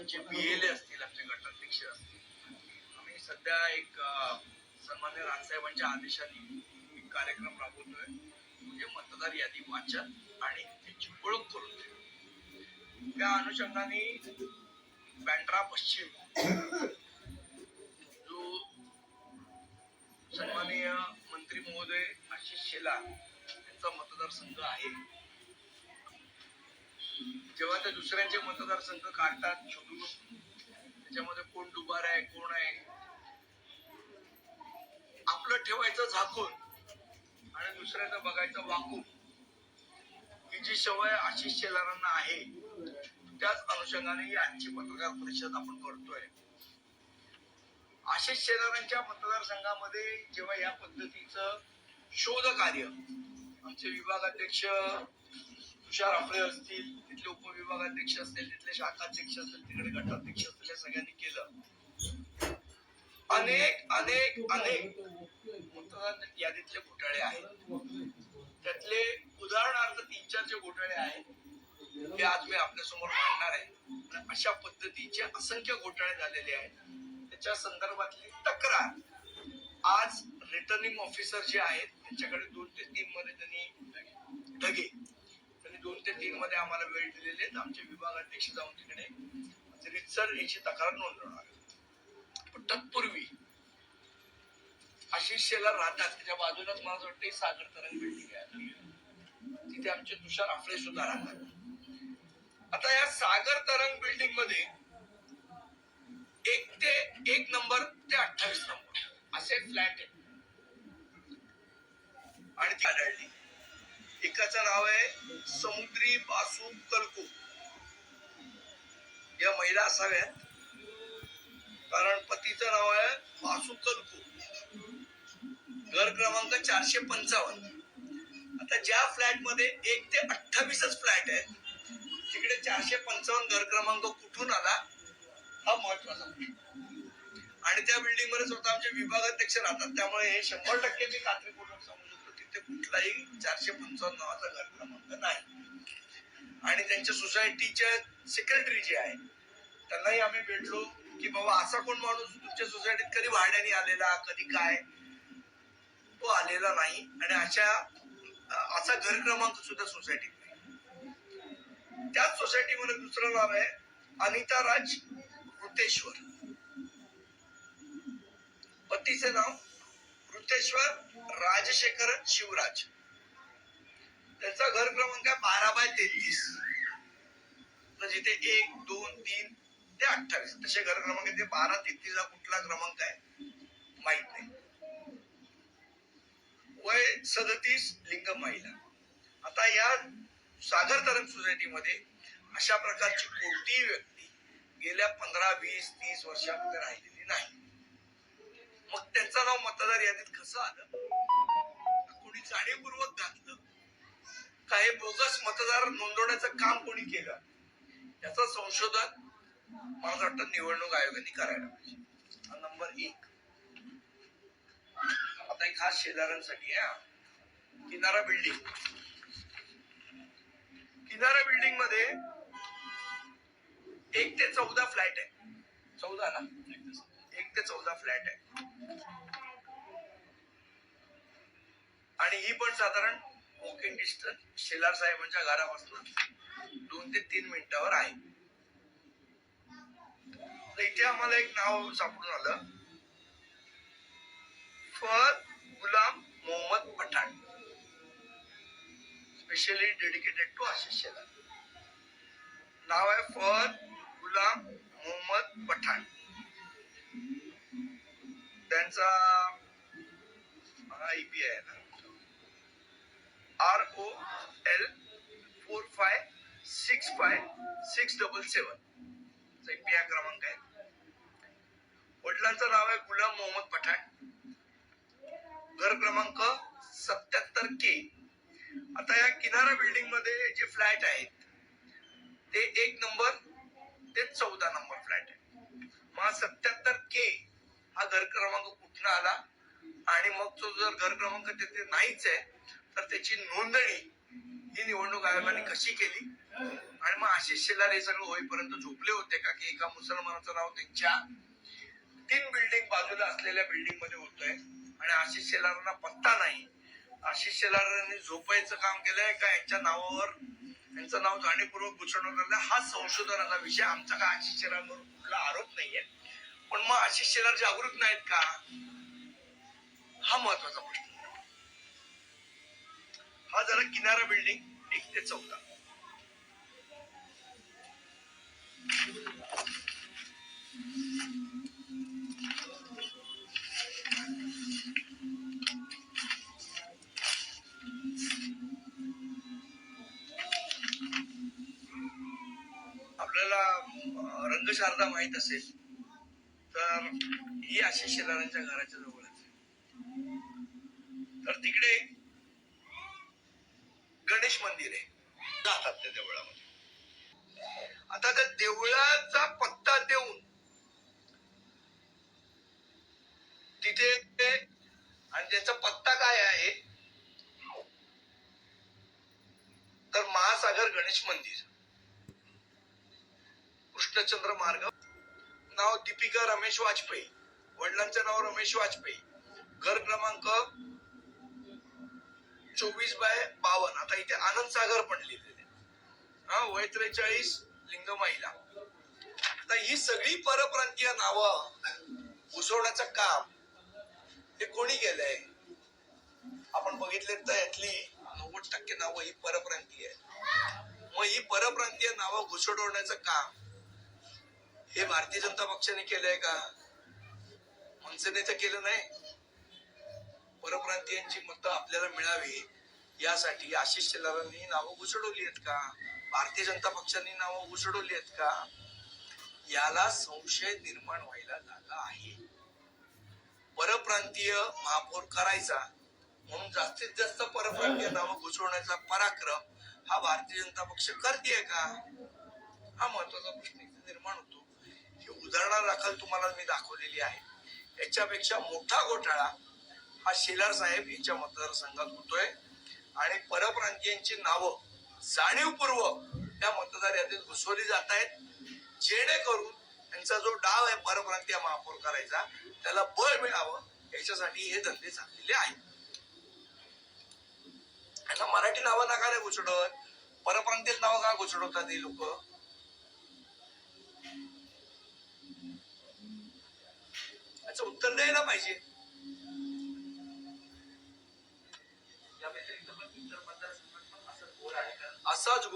आमचे बीएलए असतील आमचे गटाध्यक्ष असतील. आम्ही सध्या एक सन्मान्य राजसाहेबांच्या आदेशाने एक कार्यक्रम राबवतोय. म्हणजे मतदार यादी वाचन आणि त्याची ओळख करून देणं त्या अनुषंगाने बँड्रा पश्चिम. जो सन्माननीय मंत्री महोदय आशिष शेलार यांचा मतदारसंघ आहे. जेव्हा ते दुसऱ्यांचे मतदारसंघ काढतात शोधून त्याच्यामध्ये कोण डुबार आहे कोण आहे? आपलं ठेवायचं झाकून आणि दुसऱ्याचं बघायचं वाकून. ही जी सवय आशिष शेलारांना आहे त्याच अनुषंगाने ही आजची पत्रकार परिषद आपण करतोय. आशिष शेलारांच्या मतदारसंघामध्ये जेव्हा या पद्धतीचं शोध कार्य आमचे विभागाध्यक्ष तुषार आपले असतील तिथले उपविभागाध्यक्ष असतील तिथले शाखाध्यक्ष असतील तिकडे गटाध्यक्ष असतील या सगळ्यांनी केलं. अनेक अनेक अनेक मतदार यादीतले घोटाळे आहेत. त्यातले उदाहरणार्थ तीन चार जे घोटाळे आहेत ते आज मी आपल्यासमोर मांडणार आहे. अशा पद्धतीचे असंख्य घोटाळे झालेले आहेत. त्याच्या संदर्भातली तक्रार आज रिटर्निंग ऑफिसर जे आहेत त्यांच्याकडे दोन ते तीन मध्ये त्यांनी ढगे दोन ते तीन मध्ये आम्हाला वेळ दिलेले आहेत आमचे विभागाध्यक्ष जाऊन तिकडे रितसर याची तक्रार नोंदवणार पण तत्पूर्वी आशिष राहतात. त्याच्या बाजूलाच मला वाटतं सागर तरंग बिल्डिंग आहे तिथे आमचे तुषार आफळे सुद्धा राहतात. आता या सागर तरंग बिल्डिंगमध्ये एक ते एक नंबर ते अठ्ठावीस नंबर असे फ्लॅट आहेत. आणि ती आढळली. एकाचं नाव आहे समुद्री बासू कलकू. या महिला असाव्यात. कारण पतीचं नाव आहे बासू कलकू. घर क्रमांक चारशे पंचावन्न. आता ज्या फ्लॅटमध्ये एक ते अठ्ठावीसच फ्लॅट आहेत तिकडे चारशे पंचावन्न घर क्रमांक कुठून आला हा महत्त्वाचा आणि त्या बिल्डिंगमध्ये स्वतः आमचे विभागाध्यक्ष राहतात. त्यामुळे हे शंभर टक्के मी खात्रीपूर्वक तिथे कुठलाही चारशे पंचावन्न नावाचा घर क्रमांक नाही. आणि त्यांच्या सोसायटीच्या सेक्रेटरी जे आहे त्यांनाही आम्ही भेटलो की बाबा असा कोण माणूस तुमच्या सोसायटीत कधी भाड्याने आलेला कधी काय? तो आलेला नाही आणि अशा असा घर क्रमांक सुद्धा सोसायटीत नाही. त्याच सोसायटीमध्ये दुसरं नाव आहे अनिता राज ऋतेश्वर पतीचे नाव मुक्तेश्वर राजशेखर शिवराज. त्यांचा घर क्रमांक आहे बारा बाय तेहतीस. म्हणजे जिथे एक दोन तीन ते अठ्ठावीस. तसे घर क्रमांक ते बारा तेहतीस हा कुठला क्रमांक आहे? माहीत नाही. वय सदतीस लिंग महिला. आता या सागर तरंग सोसायटीमध्ये अशा प्रकारची कोणतीही व्यक्ती गेल्या पंधरा वीस तीस वर्षामध्ये राहिलेली नाही. मग त्यांचं नाव मतदार यादीत कसं आलं? कोणी जाणीवपूर्वक घातलं काही बोगस मतदार नोंदवण्याचं काम कोणी केलं? याचं संशोधन मला वाटतं निवडणूक आयोगाने करायला पाहिजे. नंबर एक. आता एक खास शेजाऱ्यांसाठी आहे किनारा बिल्डिंग किनारा बिल्डिंगमध्ये एक ते चौदा फ्लॅट आहे चौदा ना? एक ते चौदा फ्लॅट आहे. आणि ही पण साधारण वॉकिंग डिस्टन्स शेलार साहेबांच्या घरापासून दोन ते तीन मिनिटावर आहे. तर इथे आम्हाला एक नाव सापडून आलं. Fur Ghulam Mohammad Pathan. Specially dedicated to Ashish Shelar. नाव आहे fur six double seven. API क्रमांक आहे. वडिलांचं नाव आहे गुलाम मोहम्मद पठाण. घर क्रमांक सत्याहत्तर के आता या किनारा बिल्डिंगमध्ये जे फ्लॅट आहेत ते एक नंबर ते चौदा नंबर फ्लॅट आहे. मग सत्याहत्तर के हा घर क्रमांक कुठनं आला? आणि मग तो जर घर क्रमांक तिथे नाहीच आहे तर त्याची नोंदणी ही निवडणूक आयोगाने कशी केली? आणि मग आशिष शेलार हे सगळं होईपर्यंत झोपले होते का? की एका मुसलमानाचं नाव त्यांच्या तीन बिल्डिंग बाजूला असलेल्या बिल्डिंगमध्ये होतंय. आणि आशिष शेलारांना पत्ता नाही. आशिष शेलारांनी झोपायचं काम केलंय का? यांच्या नावावर यांचं नाव जाणीवपूर्वक घुसवण्यात आलं हा संशोधनाचा विषय आमचा का आशिष शेलारवर कुठला आरोप नाहीये. पण मग आशिष शेलार जागरूक नाहीत का? हा महत्त्वाचा प्रश्न. हा जरा किनारा बिल्डिंग एक ते चौदा. आपल्याला रंगशारदा माहीत असेल तर ही अशी शेलारांच्या घराच्या जवळच तर तिकडे गणेश मंदिर आहे. जातात त्या देवळामध्ये. आता त्या देवळाचा पत्ता देऊन तिथे ते- आणि त्याचा पत्ता काय आहे? तर महासागर गणेश मंदिर. कृष्णचंद्र मार्ग. नाव दीपिका रमेश वाजपेयी. वडिलांचं नाव रमेश वाजपेयी. घर क्रमांक चोवीस बाय बावन. आता इथे आनंद सागर पण लिहिलेले. हा वय त्रेचाळीस लिंग महिला आता ही सगळी परप्रांतीय नावं घुसवण्याचं काम हे कोणी केलंय? आपण बघितले तर यातली नव्वद टक्के नावं ही परप्रांतीय आहेत. मग ही परप्रांतीय नावं घुसडवण्याचं काम हे भारतीय जनता पक्षाने केलंय का? मनसेने तर केलं नाही. परप्रांतीयांची मतं आपल्याला मिळावी यासाठी आशिष शेलारांनी नावं घुसडवली आहेत का? भारतीय जनता पक्षाने नावं उचडवली आहेत का? याला संशय निर्माण व्हायला लागला आहे. परप्रांतीय महापौर करायचा म्हणून जास्तीत जास्त परप्रांतीय नावं घुसवण्याचा पराक्रम हा भारतीय जनता पक्ष करते का? हा महत्त्वाचा प्रश्न निर्माण होतो. ही उदाहरणादाखल तुम्हाला मी दाखवलेली आहे. याच्यापेक्षा मोठा घोटाळा हा शेलार साहेब यांच्या मतदारसंघात होतोय. आणि परप्रांतीयांची नावं जाणीवपूर्वक त्या मतदार यादीत घुसवली जात आहेत. जेणेकरून त्यांचा जो डाव आहे परप्रांतीय महापौर करायचा त्याला बळ मिळावं याच्यासाठी हे धंदे चाललेले आहेत. यांना मराठी नावं नका नाही घुसडत. परप्रांतीय नावं का घुसडवतात हे लोक? याचं उत्तर द्यायला पाहिजे. असाच